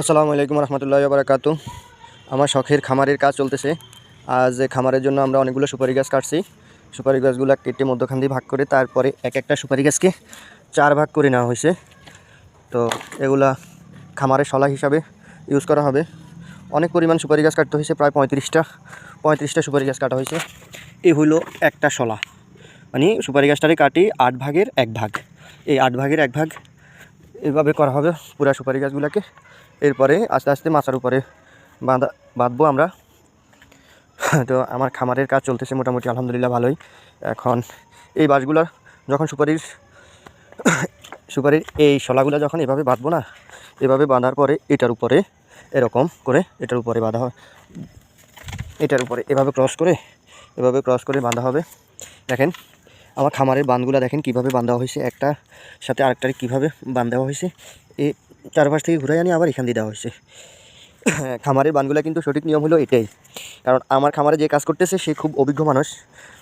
আসসালামু আলাইকুম রহমতুল্লাহ বারাকাতু। আমার শখের খামারের কাজ চলতেছে। আজ খামারের জন্য আমরা অনেকগুলো সুপারি গাছ কাটছি। সুপারি গাছগুলো কেটে মধ্যখান দিয়ে ভাগ করে তারপরে এক একটা সুপারি গাছকে চার ভাগ করে নেওয়া হয়েছে। তো এগুলা খামারের শলা হিসাবে ইউজ করা হবে। অনেক পরিমাণ সুপারি গাছ কাটতে হয়েছে, প্রায় পঁয়ত্রিশটা পঁয়ত্রিশটা সুপারি গাছ কাটা হয়েছে। এই হলো একটা শলা। মানে সুপারি গাছটারে কাটি আট ভাগের এক ভাগ। এই আট ভাগের এক ভাগ এভাবে করা হবে পুরা সুপারি গাছগুলোকে। এরপরে আস্তে আস্তে মাচার উপরে বাঁধা, বাঁধবো আমরা। তো আমার খামারের কাজ চলতেছে মোটামুটি, আলহামদুলিল্লাহ ভালোই। এখন এই বাঁশগুলো যখন সুপারির সুপারির এই শলাগুলো যখন এভাবে বাঁধবো না, এভাবে বাঁধার পরে এটার উপরে এরকম করে এটার উপরে বাঁধা হয়। এটার উপরে এভাবে ক্রস করে, এভাবে ক্রস করে বাঁধা হবে। দেখেন, আমার খামারের বাঁধগুলো দেখেন কীভাবে বাঁধা হয়েছে একটা সাথে আরেকটার কীভাবে বাঁধ দেওয়া হয়েছে। এই চারপাশ থেকে ঘুরে আনি, আবার এখান দিয়ে দেওয়া হয়েছে। খামারের বানগুলো কিন্তু সঠিক নিয়ম হলো এটাই। কারণ আমার খামারে যে কাজ করতেছে, সে খুব অভিজ্ঞ মানুষ।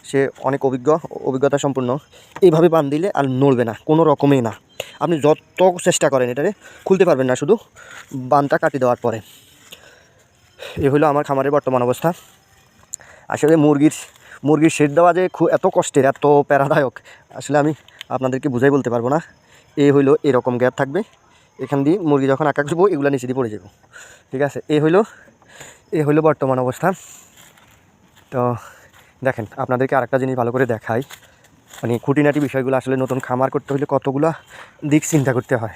সে অনেক অভিজ্ঞ, অভিজ্ঞতা সম্পূর্ণ। এইভাবে বান দিলে আর নড়বে না, কোনো রকমেই না। আপনি যত চেষ্টা করেন এটারে, খুলতে পারবেন না শুধু বানটা কাটি দেওয়ার পরে। এ হলো আমার খামারের বর্তমান অবস্থা। আসলে মুরগির মুরগির শেড দেওয়া যে খুব এত কষ্টের, এত প্যারাদায়ক, আসলে আমি আপনাদেরকে বুঝাই বলতে পারব না। এই হইল এরকম গ্যাপ থাকবে। এখান দিয়ে মুরগি যখন আকাশ যাব এগুলো নিচে দিয়ে পড়ে যাব। ঠিক আছে? এই হইল, এ হইল বর্তমান অবস্থা। তো দেখেন, আপনাদেরকে আরেকটা জিনিস ভালো করে দেখাই। মানে খুঁটিনাটি বিষয়গুলো আসলে নতুন খামার করতে হলে কতগুলো দিক চিন্তা করতে হয়।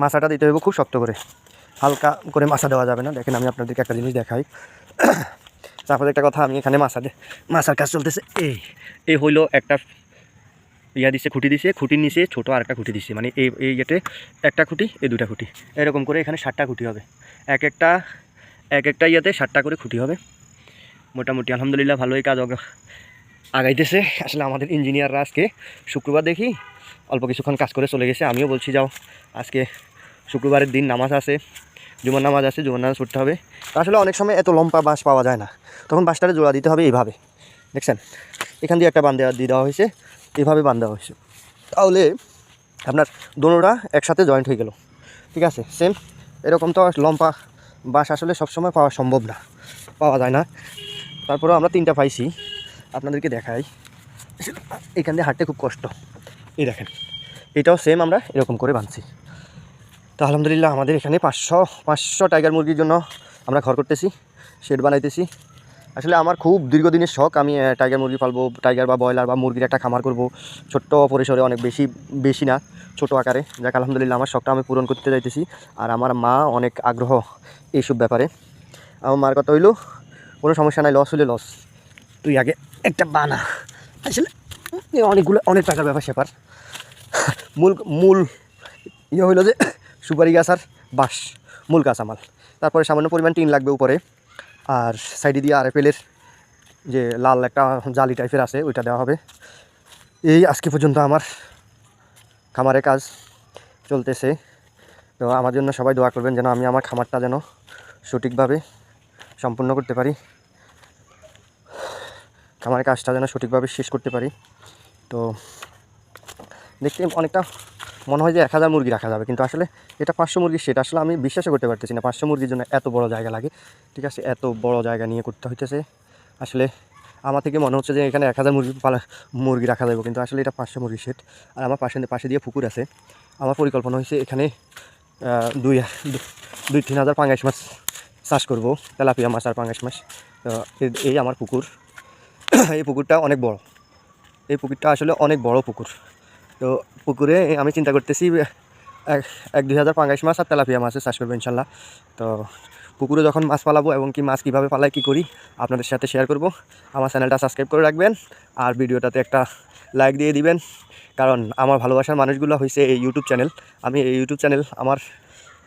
মাছাটা দিতে হবে খুব শক্ত করে। হালকা করে মাছা দেওয়া যাবে না। দেখেন, আমি আপনাদেরকে একটা জিনিস দেখাই। তারপরে একটা কথা, আমি এখানে মাছা মাছার কাজ চলতেছে। এই এই হইল একটা ইয়া দিছে, খুঁটি দিছে, খুঁটির নিচে ছোটো আর একটা খুঁটি দিছে। মানে এই এই ইয়েতে একটা খুঁটি, এই দুটা খুঁটি। এরকম করে এখানে ষাটটা খুঁটি হবে। এক একটা এক একটা ইয়েতে ষাটটা করে খুঁটি হবে। মোটামুটি আলহামদুলিল্লাহ ভালোই কাজ আগাইতেছে। আসলে আমাদের ইঞ্জিনিয়াররা আজকে শুক্রবার দেখি অল্প কিছুক্ষণ কাজ করে চলে গেছে। আমিও বলছি, যাও, আজকে শুক্রবারের দিন নামাজ আছে, জুমার নামাজ আছে, জুমার নামাজ পড়তে হবে। আসলে অনেক সময় এত লম্বা বাঁশ পাওয়া যায় না। তখন বাঁশটারে জোড়া দিতে হবে এইভাবে। দেখছেন? এখান দিয়ে একটা বান দেওয়া, দিয়ে দেওয়া হয়েছে। এইভাবে বান্ধা হয়েছে। তাহলে আপনার দোনোটা একসাথে জয়েন্ট হয়ে গেল। ঠিক আছে? সেম এরকম তো লম্বা বাঁশ আসলে সবসময় পাওয়া সম্ভব না। পাওয়া যায় না। তারপরেও আমরা তিনটা পাইছি। আপনাদেরকে দেখাই। এখান দিয়ে হাঁটতে খুব কষ্ট। এই দেখেন। এটাও সেম আমরা এরকম করে বাঁধছি। তো আলহামদুলিল্লাহ আমাদের এখানে পাঁচশো পাঁচশো টাইগার মুরগির জন্য আমরা ঘর করতেছি। শেড বানাইতেছি। আসলে আমার খুব দীর্ঘদিনের শখ, আমি টাইগার মুরগি পালবো টাইগার বা ব্রয়লার বা মুরগির একটা খামার করব। ছোট্ট পরিসরে অনেক বেশি বেশি না, ছোট আকারে। যাক, আলহামদুলিল্লাহ আমার শখটা আমি পূরণ করতে যাইতেছি আর আমার মা অনেক আগ্রহ এইসব ব্যাপারে। আমার মার কথা হইল, কোনো সমস্যা নাই লস হলে লস তুই আগে একটা বানা। আসলে অনেকগুলো, অনেক টাকার ব্যাপার সেপার মূল মূল ইয়ে হইল যে, সুপারি গাছ আর বাঁশ, মূল গাছ আমার। তারপরে সামান্য পরিমাণ টিন লাগবে উপরে। আর সাইডে দিয়ে আর এর যে লাল একটা জালি টাইপের আছে, ওইটা দেওয়া হবে। এই আজকে পর্যন্ত আমার খামারে কাজ চলতেছে। তো আমার জন্য সবাই দোয়া করবেন যেন আমি আমার খামারটা যেন সঠিকভাবে সম্পূর্ণ করতে পারি। খামারের কাজটা যেন সঠিকভাবে শেষ করতে পারি। তো দেখতে অনেকটা মনে হয় যে এক হাজার মুরগি রাখা যাবে। কিন্তু আসলে এটা পাঁচশো মুরগি সেটা। আসলে আমি বিশ্বাসও করতে পারতেছি না। পাঁচশো মুরগির জন্য এত বড় জায়গা লাগে। ঠিক আছে, এত বড় জায়গা নিয়ে করতে হইতেছে। আসলে আমার থেকে মনে হচ্ছে যে এখানে এক হাজার মুরগি পালা মুরগি রাখা যাবে। কিন্তু আসলে এটা পাঁচশো মুরগি সেট। আর আমার পাশে পাশে দিয়ে পুকুর আছে। আমার পরিকল্পনা হয়েছে এখানে দুই দুই তিন হাজার পাঙ্গাস মাছ চাষ করব। তেলাপিয়া মাছ আর পাঙ্গাস মাছ। এই আমার পুকুর। এই পুকুরটা অনেক বড়। এই পুকুরটা আসলে অনেক বড় পুকুর। তো পুকুরে আমি চিন্তা করতেছি এক এক দুই হাজার পাঙ্গাস মাছ আর তেলাপিয়া মাছের চাষ করব ইনশাল্লাহ। তো পুকুরে যখন মাছ পালাবো এবং কি মাছ কীভাবে পালাই, কী করি, আপনাদের সাথে শেয়ার করব। আমার চ্যানেলটা সাবস্ক্রাইব করে রাখবেন আর ভিডিওটাতে একটা লাইক দিয়ে দিবেন। কারণ আমার ভালোবাসার মানুষগুলো হয়েছে এই ইউটিউব চ্যানেল আমি এই ইউটিউব চ্যানেল আমার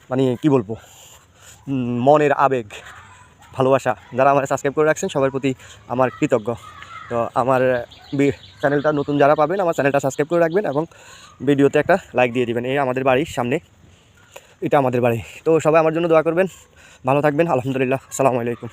মানে কি বলব মনের আবেগ, ভালোবাসা, যারা আমার সাবস্ক্রাইব করে রাখছেন, সবার প্রতি আমার কৃতজ্ঞ। তো আমার চ্যানেলটা নতুন যারা পাবেন, আমার চ্যানেলটা সাবস্ক্রাইব করে রাখবেন এবং ভিডিওতে একটা লাইক দিয়ে দেবেন। এই আমাদের বাড়ির সামনে। এটা আমাদের বাড়ি। তো সবাই আমার জন্য দোয়া করবেন। ভালো থাকবেন। আলহামদুলিল্লাহ। আসসালামু আলাইকুম।